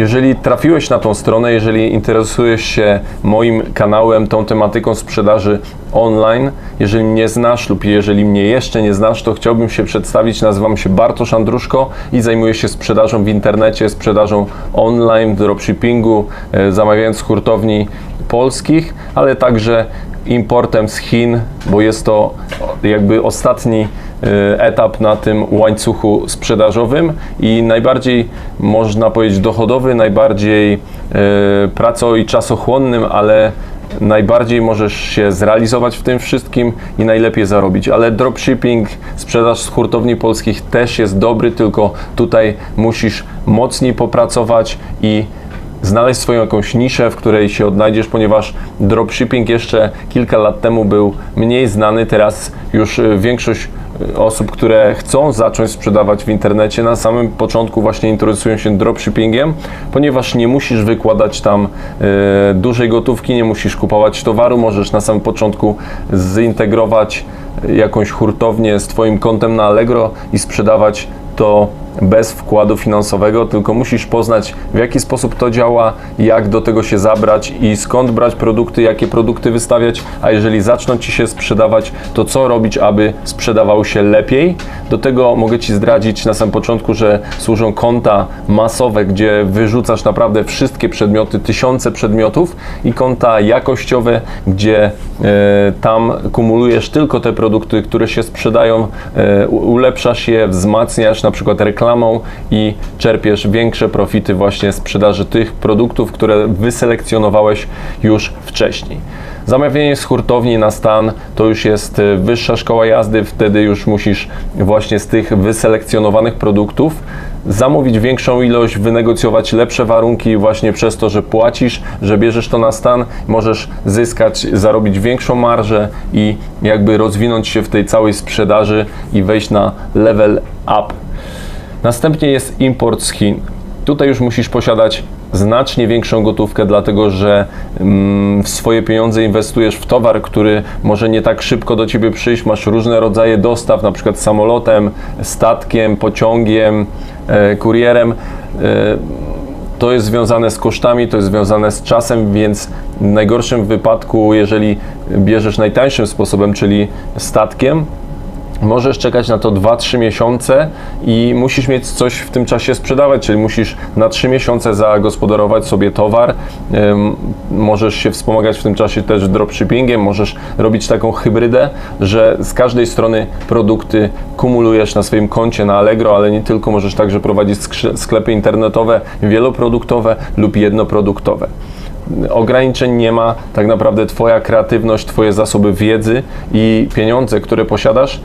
Jeżeli trafiłeś na tą stronę, jeżeli interesujesz się moim kanałem, tą tematyką sprzedaży online, jeżeli mnie znasz lub jeżeli mnie jeszcze nie znasz, to chciałbym się przedstawić. Nazywam się Bartosz Andruszko i zajmuję się sprzedażą w internecie, sprzedażą online, dropshippingu, e, zamawiając z hurtowni polskich, ale także importem z Chin, bo jest to jakby ostatni etap na tym łańcuchu sprzedażowym i najbardziej można powiedzieć dochodowy, najbardziej e, praco i czasochłonnym, ale najbardziej możesz się zrealizować w tym wszystkim i najlepiej zarobić. Ale dropshipping, sprzedaż z hurtowni polskich też jest dobry, tylko tutaj musisz mocniej popracować i znaleźć swoją jakąś niszę, w której się odnajdziesz, ponieważ dropshipping jeszcze kilka lat temu był mniej znany, teraz już y, większość y, osób, które chcą zacząć sprzedawać w internecie, na samym początku właśnie interesują się dropshippingiem, ponieważ nie musisz wykładać tam y, dużej gotówki, nie musisz kupować towaru, możesz na samym początku zintegrować jakąś hurtownię z Twoim kontem na Allegro i sprzedawać to bez wkładu finansowego, tylko musisz poznać w jaki sposób to działa, jak do tego się zabrać i skąd brać produkty, jakie produkty wystawiać, a jeżeli zaczną Ci się sprzedawać, to co robić, aby sprzedawały się lepiej. Do tego mogę Ci zdradzić na samym początku, że służą konta masowe, gdzie wyrzucasz naprawdę wszystkie przedmioty, tysiące przedmiotów i konta jakościowe, gdzie e, tam kumulujesz tylko te produkty, które się sprzedają, e, ulepszasz je, wzmacniasz na przykład i czerpiesz większe profity właśnie z sprzedaży tych produktów, które wyselekcjonowałeś już wcześniej. Zamawianie z hurtowni na stan to już jest y, wyższa szkoła jazdy, wtedy już musisz właśnie z tych wyselekcjonowanych produktów zamówić większą ilość, wynegocjować lepsze warunki właśnie przez to, że płacisz, że bierzesz to na stan, możesz zyskać, zarobić większą marżę i jakby rozwinąć się w tej całej sprzedaży i wejść na level up. Następnie jest import z Chin. Tutaj już musisz posiadać znacznie większą gotówkę, dlatego że mm, swoje pieniądze inwestujesz w towar, który może nie tak szybko do ciebie przyjść. Masz różne rodzaje dostaw, na przykład samolotem, statkiem, pociągiem, e, kurierem. E, to jest związane z kosztami, to jest związane z czasem, więc w najgorszym wypadku, jeżeli bierzesz najtańszym sposobem, czyli statkiem, Możesz czekać na to 2-3 miesiące i musisz mieć coś w tym czasie sprzedawać, czyli musisz na 3 miesiące zagospodarować sobie towar. Możesz się wspomagać w tym czasie też dropshippingiem, możesz robić taką hybrydę, że z każdej strony produkty kumulujesz na swoim koncie na Allegro, ale nie tylko, możesz także prowadzić sklepy internetowe wieloproduktowe lub jednoproduktowe ograniczeń nie ma, tak naprawdę Twoja kreatywność, Twoje zasoby wiedzy i pieniądze, które posiadasz,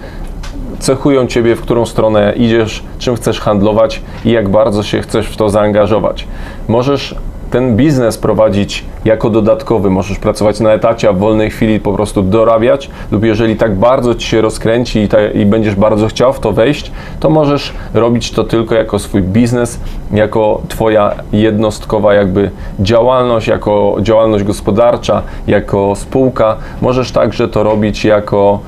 cechują Ciebie, w którą stronę idziesz, czym chcesz handlować i jak bardzo się chcesz w to zaangażować. Możesz ten biznes prowadzić jako dodatkowy. Możesz pracować na etacie, a w wolnej chwili po prostu dorabiać, lub jeżeli tak bardzo ci się rozkręci i, ta, i będziesz bardzo chciał w to wejść, to możesz robić to tylko jako swój biznes, jako Twoja jednostkowa jakby działalność, jako działalność gospodarcza, jako spółka. Możesz także to robić jako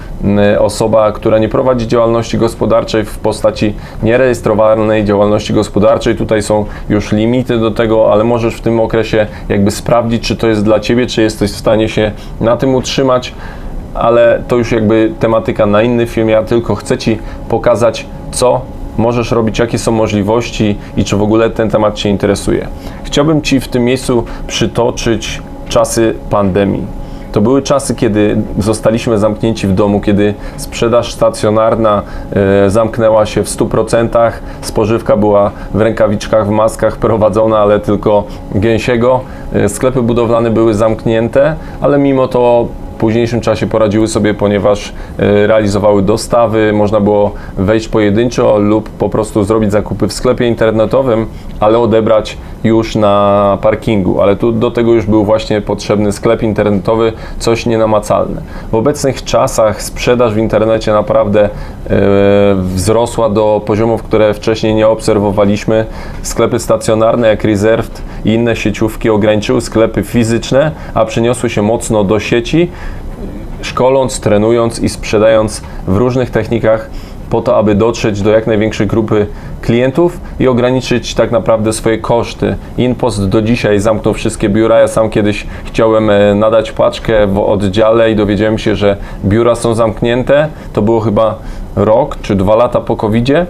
osoba, która nie prowadzi działalności gospodarczej w postaci nierejestrowanej działalności gospodarczej. Tutaj są już limity do tego, ale możesz w tym okresie jakby sprawdzić, czy to jest dla Ciebie, czy jesteś w stanie się na tym utrzymać, ale to już jakby tematyka na inny film. Ja tylko chcę Ci pokazać, co możesz robić, jakie są możliwości i czy w ogóle ten temat Cię interesuje. Chciałbym Ci w tym miejscu przytoczyć czasy pandemii. To były czasy, kiedy zostaliśmy zamknięci w domu, kiedy sprzedaż stacjonarna e, zamknęła się w 100%, spożywka była w rękawiczkach, w maskach prowadzona, ale tylko gęsiego. E, sklepy budowlane były zamknięte, ale mimo to późniejszym czasie poradziły sobie, ponieważ e, realizowały dostawy, można było wejść pojedynczo lub po prostu zrobić zakupy w sklepie internetowym, ale odebrać już na parkingu, ale tu do tego już był właśnie potrzebny sklep internetowy, coś nienamacalne. W obecnych czasach sprzedaż w internecie naprawdę e, wzrosła do poziomów, które wcześniej nie obserwowaliśmy. Sklepy stacjonarne jak Reserved i inne sieciówki ograniczyły sklepy fizyczne, a przeniosły się mocno do sieci, szkoląc, trenując i sprzedając w różnych technikach po to, aby dotrzeć do jak największej grupy klientów i ograniczyć tak naprawdę swoje koszty. Inpost do dzisiaj zamknął wszystkie biura. Ja sam kiedyś chciałem e, nadać paczkę w oddziale i dowiedziałem się, że biura są zamknięte. To było chyba rok czy dwa lata po COVID-zie. E,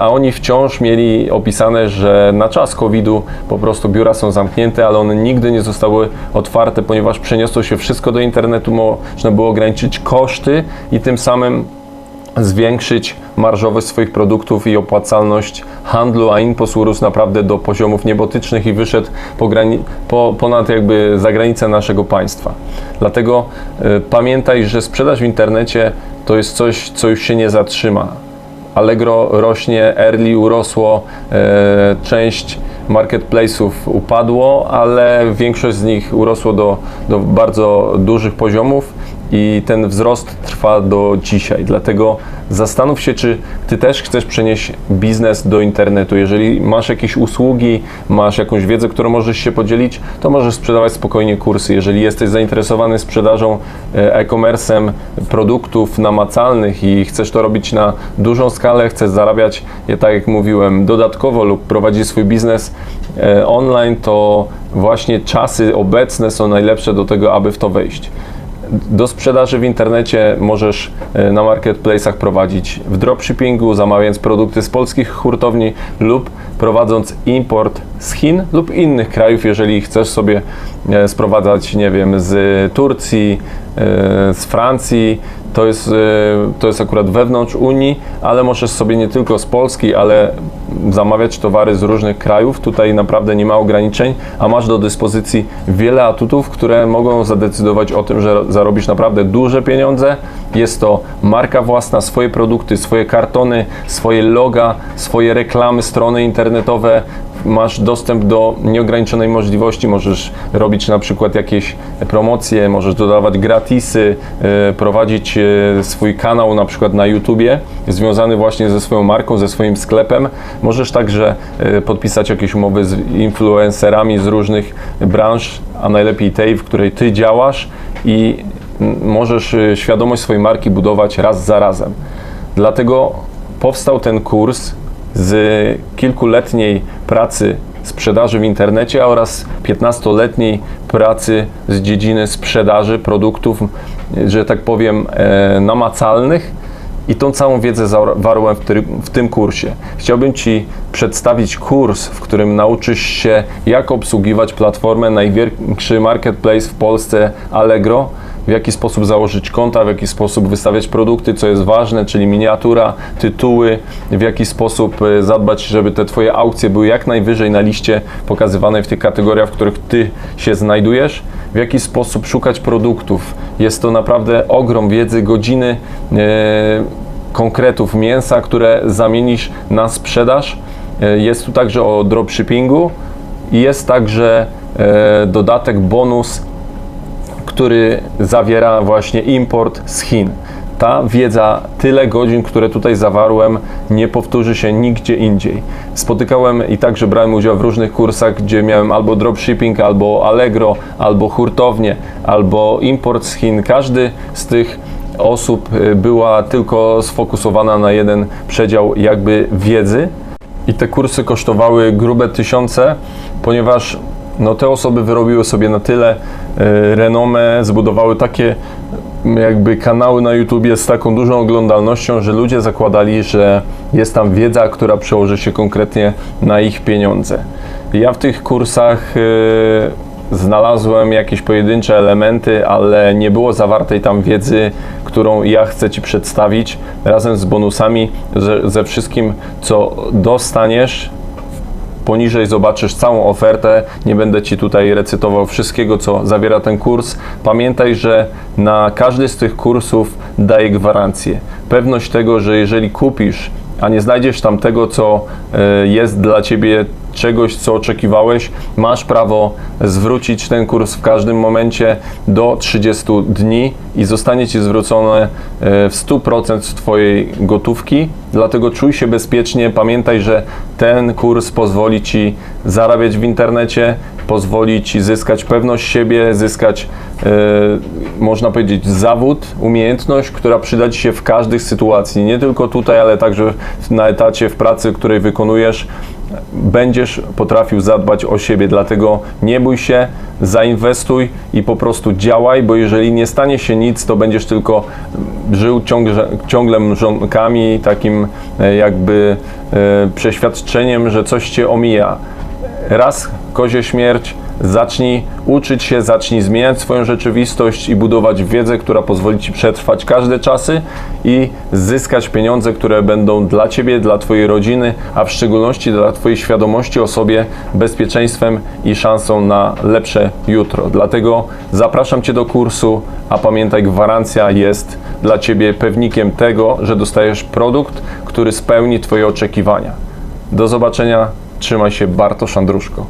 a oni wciąż mieli opisane, że na czas COVID-u po prostu biura są zamknięte, ale one nigdy nie zostały otwarte, ponieważ przeniosło się wszystko do internetu, można było ograniczyć koszty i tym samym zwiększyć marżowość swoich produktów i opłacalność handlu, a InPost urósł naprawdę do poziomów niebotycznych i wyszedł po po, ponad jakby za granicę naszego państwa. Dlatego y, pamiętaj, że sprzedaż w internecie to jest coś, co już się nie zatrzyma. Allegro rośnie, Early urosło, e, część marketplace'ów upadło, ale większość z nich urosło do, do bardzo dużych poziomów i ten wzrost trwa do dzisiaj. Dlatego zastanów się, czy ty też chcesz przenieść biznes do internetu. Jeżeli masz jakieś usługi, masz jakąś wiedzę, którą możesz się podzielić, to możesz sprzedawać spokojnie kursy. Jeżeli jesteś zainteresowany sprzedażą e, e-commerce'em produktów namacalnych i chcesz to robić na dużą skalę, chcesz zarabiać, tak jak mówiłem, dodatkowo lub prowadzić swój biznes e, online, to właśnie czasy obecne są najlepsze do tego, aby w to wejść. Do sprzedaży w internecie możesz e, na marketplace'ach prowadzić w dropshippingu, zamawiając produkty z polskich hurtowni lub prowadząc import z Chin lub innych krajów, jeżeli chcesz sobie e, sprowadzać, nie wiem, z Turcji, e, z Francji. To jest, to jest akurat wewnątrz Unii, ale możesz sobie nie tylko z Polski, ale zamawiać towary z różnych krajów. Tutaj naprawdę nie ma ograniczeń, a masz do dyspozycji wiele atutów, które mogą zadecydować o tym, że zarobisz naprawdę duże pieniądze. Jest to marka własna, swoje produkty, swoje kartony, swoje loga, swoje reklamy, strony internetowe. Masz dostęp do nieograniczonej możliwości, możesz robić na przykład jakieś promocje, możesz dodawać gratisy, e, prowadzić e, swój kanał na przykład na YouTubie związany właśnie ze swoją marką, ze swoim sklepem. Możesz także e, podpisać jakieś umowy z influencerami z różnych branż, a najlepiej tej, w której ty działasz i możesz świadomość swojej marki budować raz za razem. Dlatego powstał ten kurs z kilkuletniej pracy sprzedaży w internecie oraz 15-letniej pracy z dziedziny sprzedaży produktów, że tak powiem, e, namacalnych i tą całą wiedzę zawarłem w, w, tym kursie. Chciałbym Ci przedstawić kurs, w którym nauczysz się, jak obsługiwać platformę, największy marketplace w Polsce Allegro, w jaki sposób założyć konta, w jaki sposób wystawiać produkty, co jest ważne, czyli miniatura, tytuły, w jaki sposób e, zadbać, żeby te Twoje aukcje były jak najwyżej na liście pokazywanej w tych kategoriach, w których Ty się znajdujesz, w jaki sposób szukać produktów. Jest to naprawdę ogrom wiedzy, godziny. Yy, konkretów mięsa, które zamienisz na sprzedaż. E, jest tu także o dropshippingu i jest także dodatek bonus który zawiera właśnie import z Chin. Ta wiedza, tyle godzin, które tutaj zawarłem, nie powtórzy się nigdzie indziej. Spotykałem i także brałem udział w różnych kursach, gdzie miałem albo dropshipping, albo Allegro, albo hurtownię, albo import z Chin. Każdy z tych osób y, była tylko sfokusowana na jeden przedział jakby wiedzy. I te kursy kosztowały grube tysiące, ponieważ no, te osoby wyrobiły sobie na tyle e, renomę, zbudowały takie jakby kanały na YouTubie z taką dużą oglądalnością, że ludzie zakładali, że jest tam wiedza, która przełoży się konkretnie na ich pieniądze. Ja w tych kursach e, znalazłem jakieś pojedyncze elementy, ale nie było zawartej tam wiedzy, którą ja chcę Ci przedstawić razem z bonusami, ze, ze wszystkim, co dostaniesz Poniżej zobaczysz całą ofertę. Nie będę Ci tutaj recytował wszystkiego, co zawiera ten kurs. Pamiętaj, że na każdy z tych kursów daję gwarancję. Pewność tego, że jeżeli kupisz, a nie znajdziesz tam tego, co e, jest dla Ciebie czegoś, co oczekiwałeś, masz prawo zwrócić ten kurs w każdym momencie do 30 dni i zostanie Ci zwrócone e, w 100% z Twojej gotówki. Dlatego czuj się bezpiecznie. Pamiętaj, że ten kurs pozwoli Ci zarabiać w internecie, pozwoli Ci zyskać pewność siebie, zyskać, e, można powiedzieć, zawód, umiejętność, która przyda Ci się w każdej sytuacji. Nie tylko tutaj, ale także na etacie, w pracy, której wykonujesz będziesz potrafił zadbać o siebie. Dlatego nie bój się, zainwestuj i po prostu działaj, bo jeżeli nie stanie się nic, to będziesz tylko żył ciągle, ciągle mrzonkami, takim e, jakby e, przeświadczeniem, że coś cię omija. Raz kozie śmierć, zacznij uczyć się, zacznij zmieniać swoją rzeczywistość i budować wiedzę, która pozwoli Ci przetrwać każde czasy i zyskać pieniądze, które będą dla Ciebie, dla Twojej rodziny, a w szczególności dla Twojej świadomości o sobie bezpieczeństwem i szansą na lepsze jutro. Dlatego zapraszam Cię do kursu, a pamiętaj, gwarancja jest dla Ciebie pewnikiem tego, że dostajesz produkt, który spełni Twoje oczekiwania. Do zobaczenia, trzymaj się, Bartosz Andruszko.